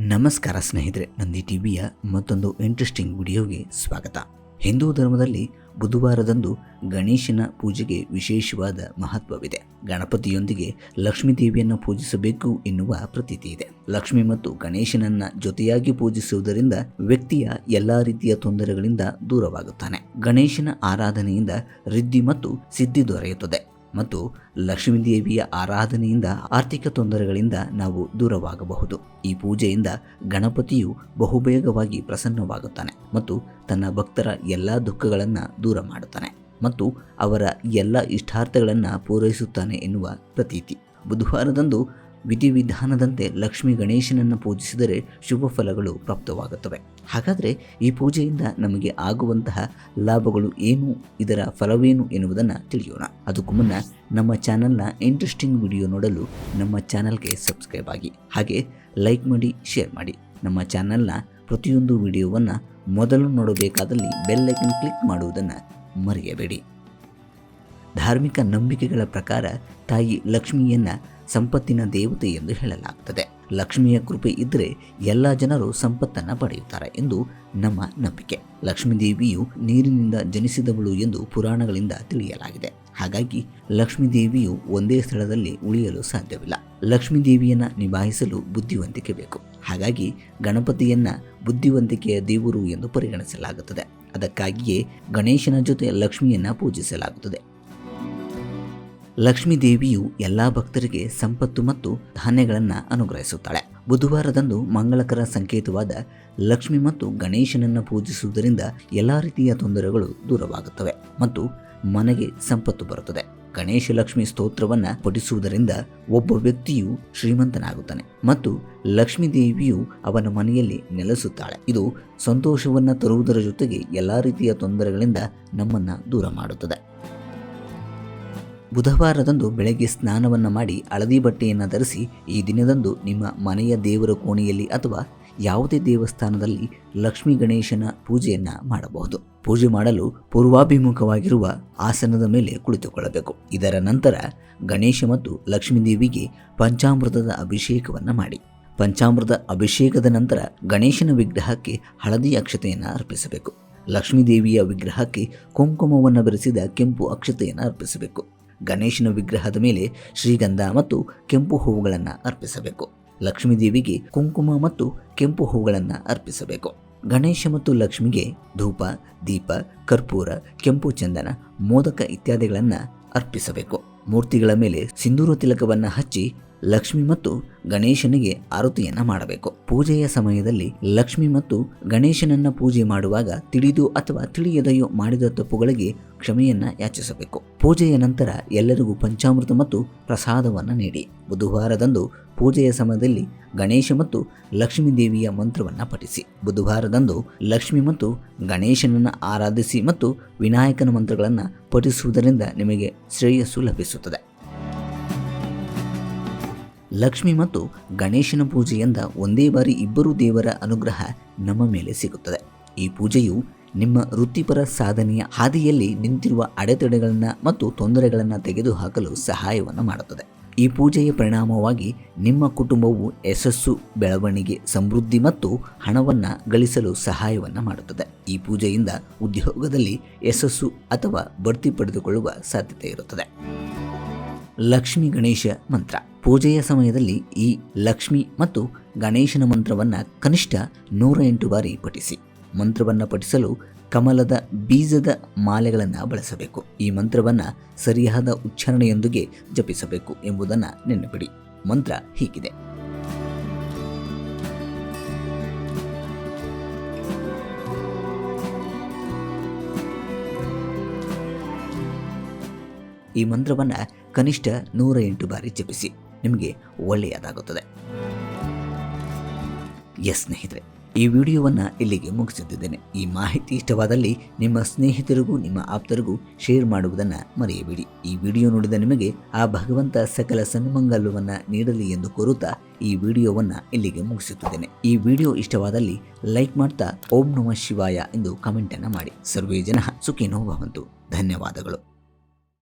ನಮಸ್ಕಾರ ಸ್ನೇಹಿತರೆ, ನಂದಿ ಟಿವಿಯ ಮತ್ತೊಂದು ಇಂಟ್ರೆಸ್ಟಿಂಗ್ ವಿಡಿಯೋಗೆ ಸ್ವಾಗತ. ಹಿಂದೂ ಧರ್ಮದಲ್ಲಿ ಬುಧವಾರದಂದು ಗಣೇಶನ ಪೂಜೆಗೆ ವಿಶೇಷವಾದ ಮಹತ್ವವಿದೆ. ಗಣಪತಿಯೊಂದಿಗೆ ಲಕ್ಷ್ಮೀ ದೇವಿಯನ್ನು ಪೂಜಿಸಬೇಕು ಎನ್ನುವ ಪ್ರತೀತಿ ಇದೆ. ಲಕ್ಷ್ಮಿ ಮತ್ತು ಗಣೇಶನನ್ನ ಜೊತೆಯಾಗಿ ಪೂಜಿಸುವುದರಿಂದ ವ್ಯಕ್ತಿಯ ಎಲ್ಲಾ ರೀತಿಯ ತೊಂದರೆಗಳಿಂದ ದೂರವಾಗುತ್ತಾನೆ. ಗಣೇಶನ ಆರಾಧನೆಯಿಂದ ರಿದ್ಧಿ ಮತ್ತು ಸಿದ್ಧಿ ದೊರೆಯುತ್ತದೆ. ಮತ್ತು ಲಕ್ಷ್ಮೀದೇವಿಯ ಆರಾಧನೆಯಿಂದ ಆರ್ಥಿಕ ತೊಂದರೆಗಳಿಂದ ನಾವು ದೂರವಾಗಬಹುದು. ಈ ಪೂಜೆಯಿಂದ ಗಣಪತಿಯು ಬಹುಬೇಗವಾಗಿ ಪ್ರಸನ್ನವಾಗುತ್ತಾನೆ ಮತ್ತು ತನ್ನ ಭಕ್ತರ ಎಲ್ಲ ದುಃಖಗಳನ್ನು ದೂರ ಮಾಡುತ್ತಾನೆ ಮತ್ತು ಅವರ ಎಲ್ಲ ಇಷ್ಟಾರ್ಥಗಳನ್ನು ಪೂರೈಸುತ್ತಾನೆ ಎನ್ನುವ ಪ್ರತೀತಿ. ಬುಧವಾರದಂದು ವಿಧಿವಿಧಾನದಂತೆ ಲಕ್ಷ್ಮೀ ಗಣೇಶನನ್ನು ಪೂಜಿಸಿದರೆ ಶುಭ ಫಲಗಳು ಪ್ರಾಪ್ತವಾಗುತ್ತವೆ. ಹಾಗಾದರೆ ಈ ಪೂಜೆಯಿಂದ ನಮಗೆ ಆಗುವಂತಹ ಲಾಭಗಳು ಏನು? ಇದರ ಫಲವೇನು ಎನ್ನುವುದನ್ನು ತಿಳಿಯೋಣ. ಅದಕ್ಕೂ ಮುನ್ನ ನಮ್ಮ ಚಾನಲ್ನ ಇಂಟ್ರೆಸ್ಟಿಂಗ್ ವಿಡಿಯೋ ನೋಡಲು ನಮ್ಮ ಚಾನಲ್ಗೆ ಸಬ್ಸ್ಕ್ರೈಬ್ ಆಗಿ. ಹಾಗೆ ಲೈಕ್ ಮಾಡಿ, ಶೇರ್ ಮಾಡಿ. ನಮ್ಮ ಚಾನಲ್ನ ಪ್ರತಿಯೊಂದು ವಿಡಿಯೋವನ್ನು ಮೊದಲು ನೋಡಬೇಕಾದಲ್ಲಿ ಬೆಲ್ ಐಕನ್ ಕ್ಲಿಕ್ ಮಾಡುವುದನ್ನು ಮರೆಯಬೇಡಿ. ಧಾರ್ಮಿಕ ನಂಬಿಕೆಗಳ ಪ್ರಕಾರ ತಾಯಿ ಲಕ್ಷ್ಮಿಯನ್ನ ಸಂಪತ್ತಿನ ದೇವತೆ ಎಂದು ಹೇಳಲಾಗುತ್ತದೆ ಲಕ್ಷ್ಮಿಯ ಕೃಪೆ ಇದ್ದರೆ ಎಲ್ಲ ಜನರು ಸಂಪತ್ತನ್ನು ಪಡೆಯುತ್ತಾರೆ ಎಂದು ನಮ್ಮ ನಂಬಿಕೆ. ಲಕ್ಷ್ಮೀ ದೇವಿಯು ನೀರಿನಿಂದ ಜನಿಸಿದವಳು ಎಂದು ಪುರಾಣಗಳಿಂದ ತಿಳಿಯಲಾಗಿದೆ. ಹಾಗಾಗಿ ಲಕ್ಷ್ಮೀ ದೇವಿಯು ಒಂದೇ ಸ್ಥಳದಲ್ಲಿ ಉಳಿಯಲು ಸಾಧ್ಯವಿಲ್ಲ. ಲಕ್ಷ್ಮೀ ದೇವಿಯನ್ನ ನಿಭಾಯಿಸಲು ಬುದ್ಧಿವಂತಿಕೆ ಬೇಕು. ಹಾಗಾಗಿ ಗಣಪತಿಯನ್ನ ಬುದ್ಧಿವಂತಿಕೆಯ ದೇವರು ಎಂದು ಪರಿಗಣಿಸಲಾಗುತ್ತದೆ. ಅದಕ್ಕಾಗಿಯೇ ಗಣೇಶನ ಜೊತೆ ಲಕ್ಷ್ಮಿಯನ್ನ ಪೂಜಿಸಲಾಗುತ್ತದೆ. ಲಕ್ಷ್ಮೀ ದೇವಿಯು ಎಲ್ಲ ಭಕ್ತರಿಗೆ ಸಂಪತ್ತು ಮತ್ತು ಧಾನ್ಯಗಳನ್ನು ಅನುಗ್ರಹಿಸುತ್ತಾಳೆ. ಬುಧವಾರದಂದು ಮಂಗಳಕರ ಸಂಕೇತವಾದ ಲಕ್ಷ್ಮಿ ಮತ್ತು ಗಣೇಶನನ್ನು ಪೂಜಿಸುವುದರಿಂದ ಎಲ್ಲ ರೀತಿಯ ತೊಂದರೆಗಳು ದೂರವಾಗುತ್ತವೆ ಮತ್ತು ಮನೆಗೆ ಸಂಪತ್ತು ಬರುತ್ತದೆ. ಗಣೇಶ ಲಕ್ಷ್ಮಿ ಸ್ತೋತ್ರವನ್ನು ಪಠಿಸುವುದರಿಂದ ಒಬ್ಬ ವ್ಯಕ್ತಿಯು ಶ್ರೀಮಂತನಾಗುತ್ತಾನೆ ಮತ್ತು ಲಕ್ಷ್ಮೀ ದೇವಿಯು ಅವನ ಮನೆಯಲ್ಲಿ ನೆಲೆಸುತ್ತಾಳೆ. ಇದು ಸಂತೋಷವನ್ನು ತರುವುದರ ಜೊತೆಗೆ ಎಲ್ಲ ರೀತಿಯ ತೊಂದರೆಗಳಿಂದ ನಮ್ಮನ್ನು ದೂರ ಮಾಡುತ್ತದೆ. ಬುಧವಾರದಂದು ಬೆಳಗ್ಗೆ ಸ್ನಾನವನ್ನು ಮಾಡಿ ಹಳದಿ ಬಟ್ಟೆಯನ್ನು ಧರಿಸಿ ಈ ದಿನದಂದು ನಿಮ್ಮ ಮನೆಯ ದೇವರ ಕೋಣೆಯಲ್ಲಿ ಅಥವಾ ಯಾವುದೇ ದೇವಸ್ಥಾನದಲ್ಲಿ ಲಕ್ಷ್ಮೀ ಗಣೇಶನ ಪೂಜೆಯನ್ನು ಮಾಡಬಹುದು. ಪೂಜೆ ಮಾಡಲು ಪೂರ್ವಾಭಿಮುಖವಾಗಿರುವ ಆಸನದ ಮೇಲೆ ಕುಳಿತುಕೊಳ್ಳಬೇಕು. ಇದರ ನಂತರ ಗಣೇಶ ಮತ್ತು ಲಕ್ಷ್ಮೀ ದೇವಿಗೆ ಪಂಚಾಮೃತದ ಅಭಿಷೇಕವನ್ನು ಮಾಡಿ. ಪಂಚಾಮೃತ ಅಭಿಷೇಕದ ನಂತರ ಗಣೇಶನ ವಿಗ್ರಹಕ್ಕೆ ಹಳದಿ ಅಕ್ಷತೆಯನ್ನು ಅರ್ಪಿಸಬೇಕು. ಲಕ್ಷ್ಮೀ ದೇವಿಯ ವಿಗ್ರಹಕ್ಕೆ ಕುಂಕುಮವನ್ನು ಬೆರೆಸಿದ ಕೆಂಪು ಅಕ್ಷತೆಯನ್ನು ಅರ್ಪಿಸಬೇಕು. ಗಣೇಶನ ವಿಗ್ರಹದ ಮೇಲೆ ಶ್ರೀಗಂಧ ಮತ್ತು ಕೆಂಪು ಹೂವುಗಳನ್ನು ಅರ್ಪಿಸಬೇಕು. ಲಕ್ಷ್ಮೀದೇವಿಗೆ ಕುಂಕುಮ ಮತ್ತು ಕೆಂಪು ಹೂವುಗಳನ್ನು ಅರ್ಪಿಸಬೇಕು. ಗಣೇಶ ಮತ್ತು ಲಕ್ಷ್ಮಿಗೆ ಧೂಪ, ದೀಪ, ಕರ್ಪೂರ, ಕೆಂಪು ಚಂದನ, ಮೋದಕ ಇತ್ಯಾದಿಗಳನ್ನು ಅರ್ಪಿಸಬೇಕು. ಮೂರ್ತಿಗಳ ಮೇಲೆ ಸಿಂಧೂರ ತಿಲಕವನ್ನು ಹಚ್ಚಿ ಲಕ್ಷ್ಮಿ ಮತ್ತು ಗಣೇಶನಿಗೆ ಆರತಿಯನ್ನ ಮಾಡಬೇಕು. ಪೂಜೆಯ ಸಮಯದಲ್ಲಿ ಲಕ್ಷ್ಮಿ ಮತ್ತು ಗಣೇಶನನ್ನ ಪೂಜೆ ಮಾಡುವಾಗ ತಿಳಿದು ಅಥವಾ ತಿಳಿಯದೆಯೋ ಮಾಡಿದ ತಪ್ಪುಗಳಿಗೆ ಕ್ಷಮೆಯನ್ನ ಯಾಚಿಸಬೇಕು. ಪೂಜೆಯ ನಂತರ ಎಲ್ಲರಿಗೂ ಪಂಚಾಮೃತ ಮತ್ತು ಪ್ರಸಾದವನ್ನು ನೀಡಿ. ಬುಧವಾರದಂದು ಪೂಜೆಯ ಸಮಯದಲ್ಲಿ ಗಣೇಶ ಮತ್ತು ಲಕ್ಷ್ಮೀ ದೇವಿಯ ಮಂತ್ರವನ್ನು ಪಠಿಸಿ. ಬುಧವಾರದಂದು ಲಕ್ಷ್ಮಿ ಮತ್ತು ಗಣೇಶನನ್ನು ಆರಾಧಿಸಿ ಮತ್ತು ವಿನಾಯಕನ ಮಂತ್ರಗಳನ್ನು ಪಠಿಸುವುದರಿಂದ ನಿಮಗೆ ಶ್ರೇಯಸ್ಸು ಲಭಿಸುತ್ತದೆ. ಲಕ್ಷ್ಮಿ ಮತ್ತು ಗಣೇಶನ ಪೂಜೆಯಿಂದ ಒಂದೇ ಬಾರಿ ಇಬ್ಬರು ದೇವರ ಅನುಗ್ರಹ ನಮ್ಮ ಮೇಲೆ ಸಿಗುತ್ತದೆ. ಈ ಪೂಜೆಯು ನಿಮ್ಮ ವೃತ್ತಿಪರ ಸಾಧನೆಯ ಹಾದಿಯಲ್ಲಿ ನಿಂತಿರುವ ಅಡೆತಡೆಗಳನ್ನು ಮತ್ತು ತೊಂದರೆಗಳನ್ನು ತೆಗೆದುಹಾಕಲು ಸಹಾಯವನ್ನು ಮಾಡುತ್ತದೆ. ಈ ಪೂಜೆಯ ಪರಿಣಾಮವಾಗಿ ನಿಮ್ಮ ಕುಟುಂಬವು ಯಶಸ್ಸು, ಬೆಳವಣಿಗೆ, ಸಮೃದ್ಧಿ ಮತ್ತು ಹಣವನ್ನು ಗಳಿಸಲು ಸಹಾಯವನ್ನು ಮಾಡುತ್ತದೆ. ಈ ಪೂಜೆಯಿಂದ ಉದ್ಯೋಗದಲ್ಲಿ ಯಶಸ್ಸು ಅಥವಾ ಬಡ್ತಿ ಪಡೆದುಕೊಳ್ಳುವ ಸಾಧ್ಯತೆ ಇರುತ್ತದೆ. ಲಕ್ಷ್ಮಿ ಗಣೇಶ ಮಂತ್ರ. ಪೂಜೆಯ ಸಮಯದಲ್ಲಿ ಈ ಲಕ್ಷ್ಮಿ ಮತ್ತು ಗಣೇಶನ ಮಂತ್ರವನ್ನು ಕನಿಷ್ಠ ನೂರ ಎಂಟು ಬಾರಿ ಪಠಿಸಿ. ಮಂತ್ರವನ್ನು ಪಠಿಸಲು ಕಮಲದ ಬೀಜದ ಮಾಲೆಗಳನ್ನು ಬಳಸಬೇಕು. ಈ ಮಂತ್ರವನ್ನು ಸರಿಯಾದ ಉಚ್ಚಾರಣೆಯೊಂದಿಗೆ ಜಪಿಸಬೇಕು ಎಂಬುದನ್ನು ನೆನಪಿಡಿ. ಮಂತ್ರ ಹೀಗಿದೆ. ಈ ಮಂತ್ರವನ್ನು ಕನಿಷ್ಠ ನೂರ ಎಂಟು ಬಾರಿ ಜಪಿಸಿ. ನಿಮಗೆ ಒಳ್ಳೆಯದಾಗುತ್ತದೆ. ಎಸ್ ಸ್ನೇಹಿತರೆ, ಈ ವಿಡಿಯೋವನ್ನು ಇಲ್ಲಿಗೆ ಮುಗಿಸುತ್ತಿದ್ದೇನೆ. ಈ ಮಾಹಿತಿ ಇಷ್ಟವಾದಲ್ಲಿ ನಿಮ್ಮ ಸ್ನೇಹಿತರಿಗೂ, ನಿಮ್ಮ ಆಪ್ತರಿಗೂ ಶೇರ್ ಮಾಡುವುದನ್ನು ಮರೆಯಬೇಡಿ. ಈ ವಿಡಿಯೋ ನೋಡಿದ ನಿಮಗೆ ಆ ಭಗವಂತ ಸಕಲ ಸನ್ಮಂಗಲವನ್ನು ನೀಡಲಿ ಎಂದು ಕೋರುತ್ತಾ ಈ ವಿಡಿಯೋವನ್ನು ಇಲ್ಲಿಗೆ ಮುಗಿಸುತ್ತಿದ್ದೇನೆ. ಈ ವಿಡಿಯೋ ಇಷ್ಟವಾದಲ್ಲಿ ಲೈಕ್ ಮಾಡ್ತಾ ಓಂ ನಮಃ ಶಿವಾಯ ಎಂದು ಕಮೆಂಟನ್ನು ಮಾಡಿ. ಸರ್ವೇ ಜನ ಸುಖಿನೋ ಭವಂತು. ಧನ್ಯವಾದಗಳು.